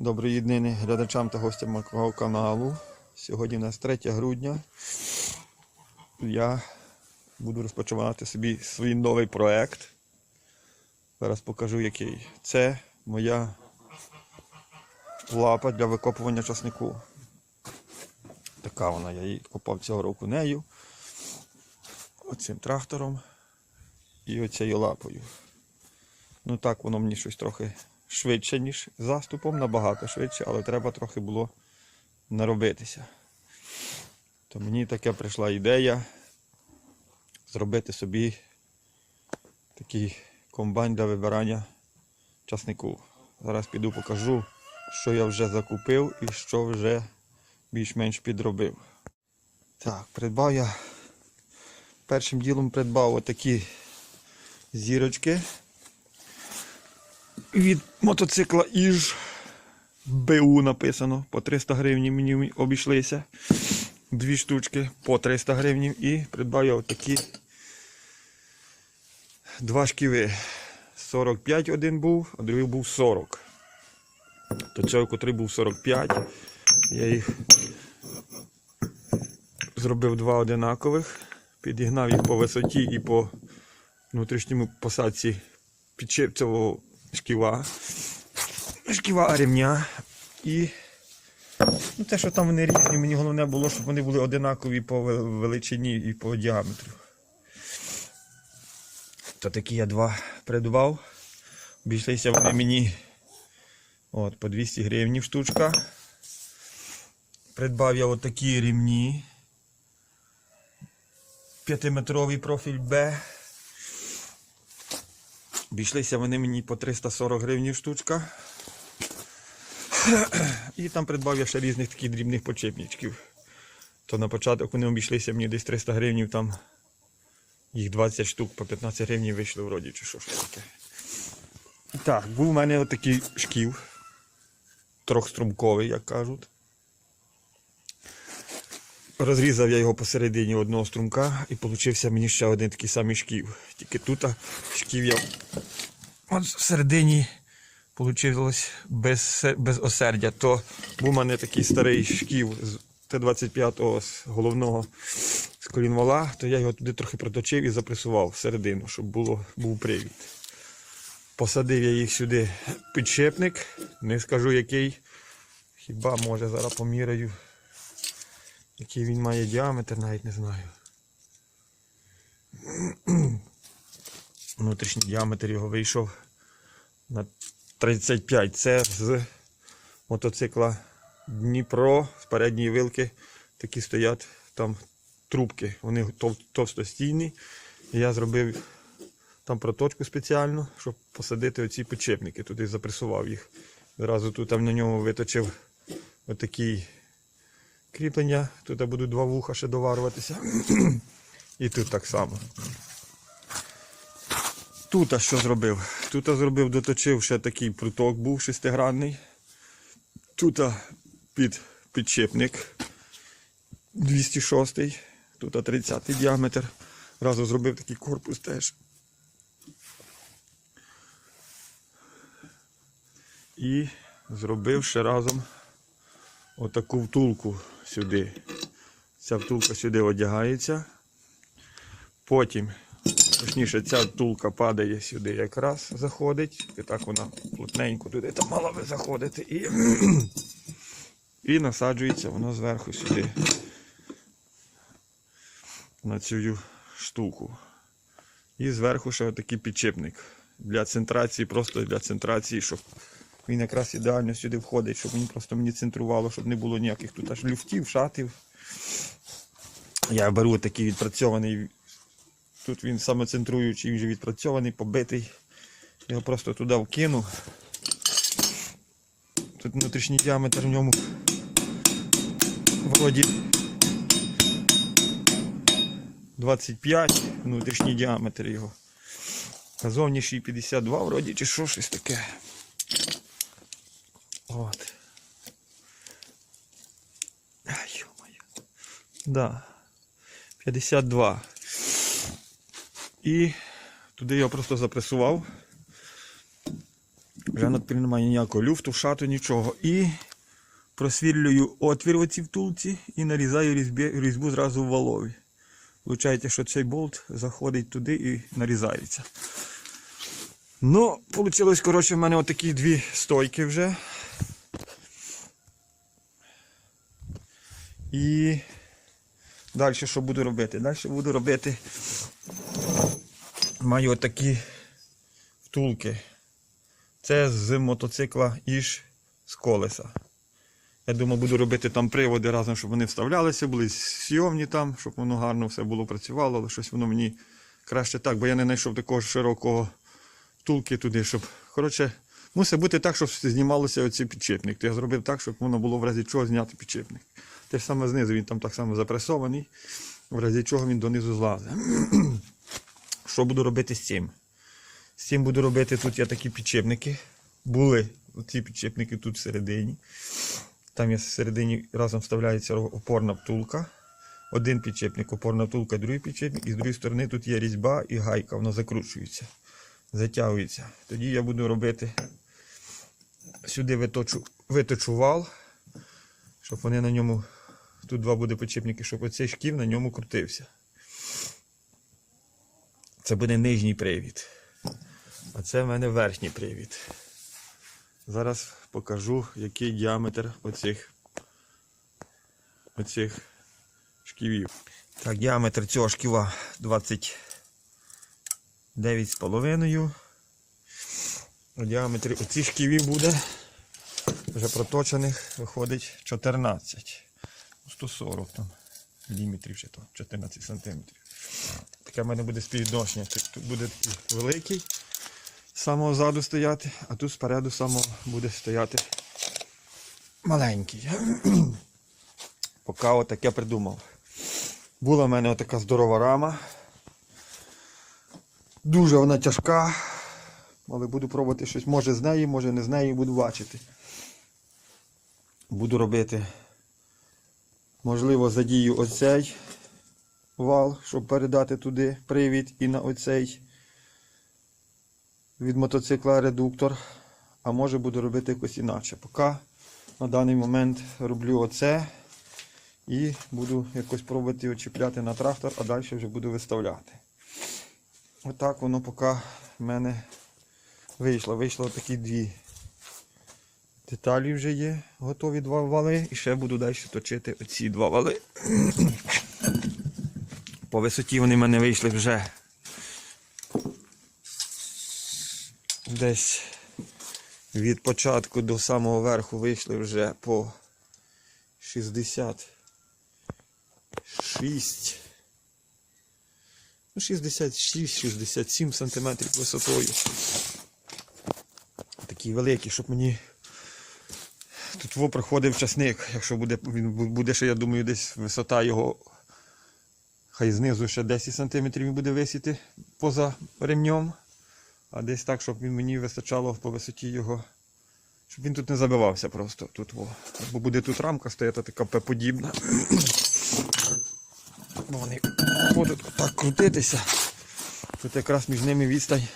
Доброї днини глядачам та гостям мого каналу. Сьогодні у нас 3 грудня. Я буду розпочинати собі свій новий проект. Зараз покажу який. Це моя лапа для викопування часнику. Така вона, я її копав цього року нею. Оцим трактором і оцією лапою. Ну так, воно мені щось трохи швидше, ніж заступом, набагато швидше, але треба трохи було наробитися. То мені таке прийшла ідея зробити собі такий комбайн для вибирання часнику. Зараз піду покажу, що я вже закупив і що вже більш-менш підробив. Так, придбав я. Першим ділом придбав отакі зірочки від мотоцикла Іж БУ написано. По 300 гривень мені обійшлися. Дві штучки по 300 гривень. І придбав я отакі два шківи. 45 один був, а другий був 40. То цього, котрий був 45, я їх зробив два одинакових, підігнав їх по висоті і по внутрішньому посадці підшипцевого шківа. Шківа рівня. І ну, те, що там вони різні, мені головне було, щоб вони були одинакові по величині і по діаметру. То такі я два придбав. Обійшлися вони мені от, по 200 гривень штучка. Придбав я отакі рівні. П'ятиметровий профіль Б. Обійшлися вони мені по 340 гривень штучка. І там придбав я ще різних таких дрібних почепничків. То на початок вони обійшлися мені десь 300 гривень, там їх 20 штук по 15 гривень вийшло вроді чи що ж таке. Так, був у мене отакий шків. Трьохструмковий, як кажуть. Розрізав я його посередині одного струмка і получився мені ще один такий самий шків. Тільки тут шків я от всередині вийшло без, без осердя. То був у мене такий старий шків з Т-25 з головного з колін вала, то я його туди трохи проточив і запресував всередину, щоб було, був привід. Посадив я їх сюди підшипник, не скажу який. Хіба може зараз поміряю. Який він має діаметр, навіть не знаю. Внутрішній діаметр його вийшов на 35. Це з мотоцикла Дніпро з передньої вилки. Такі стоять там трубки. Вони тов- товстостійні. І я зробив там проточку спеціальну, щоб посадити оці підшипники. Туди запресував їх. Зразу тут там на ньому виточив отакий кріплення. Тут будуть два вуха ще доварюватися. І тут так само. Тут а що зробив? Тут а зробив, доточив ще такий пруток був шестигранний. Тут а під підшипник 206, тут а 30 діаметр. Разу зробив такий корпус теж. І зробив ще разом отаку втулку сюди. Ця втулка сюди одягається. Потім, точніше, ця втулка падає сюди якраз заходить. І так вона плотненько туди там мала би заходити. І, і насаджується вона зверху сюди. На цю штуку. І зверху ще отакий підчепник. Для центрації, просто для центрації, щоб він якраз ідеально сюди входить, щоб він просто мені центрувало, щоб не було ніяких тут аж люфтів, шатів. Я беру такий відпрацьований. Тут він самоцентруючий, він вже відпрацьований, побитий. Його просто туди вкину. Тут внутрішній діаметр в ньому вроді 25, внутрішній діаметр його. А зовнішній 52 вроді, чи що щось таке. Да. 52. І туди я просто запресував. Вже надпір немає ніякого люфту, шату, нічого. І просвірлюю отвір в цій втулці і нарізаю різьбі, різьбу зразу в валові. Виходить, що цей болт заходить туди і нарізається. Ну, вийшло, коротше, в мене отакі дві стойки вже. І далі що буду робити? Далі буду робити. Маю отакі втулки. Це з мотоцикла Іж з колеса. Я думаю, буду робити там приводи разом, щоб вони вставлялися, були сйомні там, щоб воно гарно все було працювало, але щось воно мені краще так, бо я не знайшов такого широкого втулки туди, щоб. Коротше, мусить бути так, щоб знімалося оцей підчепник. То я зробив так, щоб воно було в разі чого зняти підчепник. Те ж саме знизу, він там так само запресований, в разі чого він донизу злазить. Що буду робити з цим? З цим буду робити тут є такі підчепники. Були ці підчепники тут всередині. Там є всередині разом вставляється опорна втулка. Один підчепник, опорна втулка, другий підчепник, і з другої сторони тут є різьба і гайка, вона закручується, затягується. Тоді я буду робити сюди виточу, виточу вал, щоб вони на ньому, тут два буде підчепники, щоб оцей шків на ньому крутився. Це буде нижній привід. А це в мене верхній привід. Зараз покажу, який діаметр оцих, оцих шківів. Так, діаметр цього шківа 29,5. У діаметрі оцих шківів буде вже проточених виходить 14. 140 там міліметрів чи то 14 сантиметрів. Таке в мене буде співвідношення. Тут буде великий з самого ззаду стояти, а тут спереду самого буде стояти маленький. Поки отаке придумав. Була в мене отака здорова рама. Дуже вона тяжка, але буду пробувати щось, може з неї, може не з неї, буду бачити. Буду робити, можливо, задію оцей вал, щоб передати туди привід і на оцей від мотоцикла редуктор. А може буду робити якось інакше. Поки на даний момент роблю оце і буду якось пробувати очіпляти на трактор, а далі вже буду виставляти. Отак воно поки в мене вийшло. Вийшло такі дві деталі вже є, готові два вали. І ще буду далі точити оці два вали. По висоті вони в мене вийшли вже десь від початку до самого верху вийшли вже по 66. Ну, 66-67 сантиметрів висотою. Такі великі, щоб мені тут проходив часник, якщо буде, він буде ще, я думаю, десь висота його Хай знизу ще 10 см буде висіти поза ремнем. А десь так, щоб він мені вистачало по висоті його. Щоб він тут не забивався просто тут. Бо буде тут рамка стояти така П-подібна. Бо вони будуть так крутитися. Тут якраз між ними відстань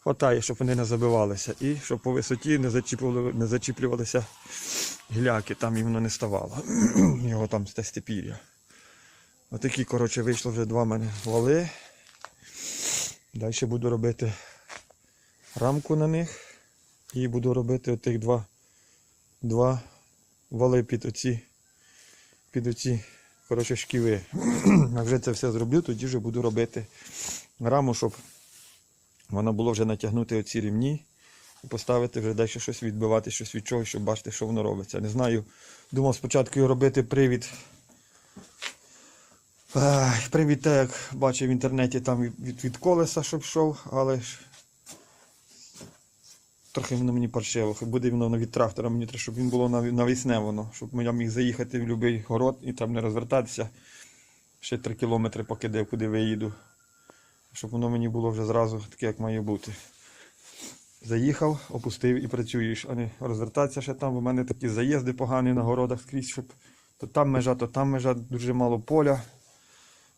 хватає, щоб вони не забивалися. І щоб по висоті не не зачіплювалися гіляки, там їм не ставало. Його там те степір'я. Отакі, коротше, вийшло вже два мене вали. Далі буду робити рамку на них. І буду робити отих два, два вали під оці, під оці коротше, шківи. А вже це все зроблю, тоді вже буду робити раму, щоб воно було вже натягнути оці рівні і поставити вже далі щось відбивати, щось від чогось, щоб бачити, що воно робиться. Не знаю. Думав спочатку робити привід. Привід, так як бачив в інтернеті там від, від, колеса, щоб йшов, але ж трохи воно мені паршиво. Буде воно від трактора, мені треба, щоб він було навісне воно, щоб я міг заїхати в будь-який город і там не розвертатися. Ще 3 кілометри поки де, куди виїду. Щоб воно мені було вже зразу таке, як має бути. Заїхав, опустив і працюєш, а не розвертатися ще там. У мене такі заїзди погані на городах скрізь, щоб то там межа, то там межа, дуже мало поля.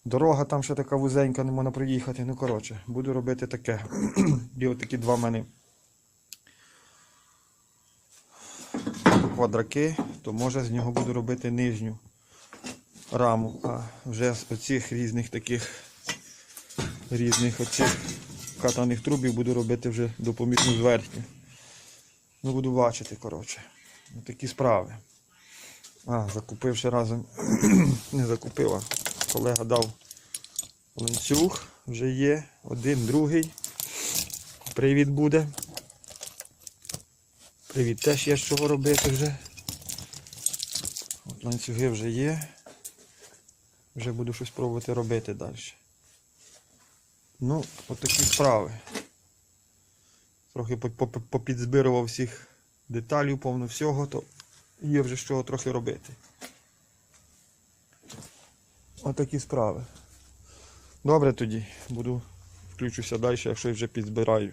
Дорога там ще така вузенька, не можна проїхати. Ну, коротше, буду робити таке. І от такі два мене квадраки, то може з нього буду робити нижню раму. А вже з оцих різних таких різних оцих катаних трубів буду робити вже допоміжну зверхню. Ну буду бачити, коротше. Такі справи. А, закупив ще разом. Не закупив, а колега дав ланцюг. Вже є. Один, другий. Привіт буде. Привіт, теж є чого робити вже. От ланцюги вже є. Вже буду щось пробувати робити далі. Ну, отакі справи. Трохи по- по- попідзбирував всіх деталів, повно всього, то є вже чого трохи робити. Отакі справи. Добре тоді. Буду включуся далі, якщо я вже підзбираю.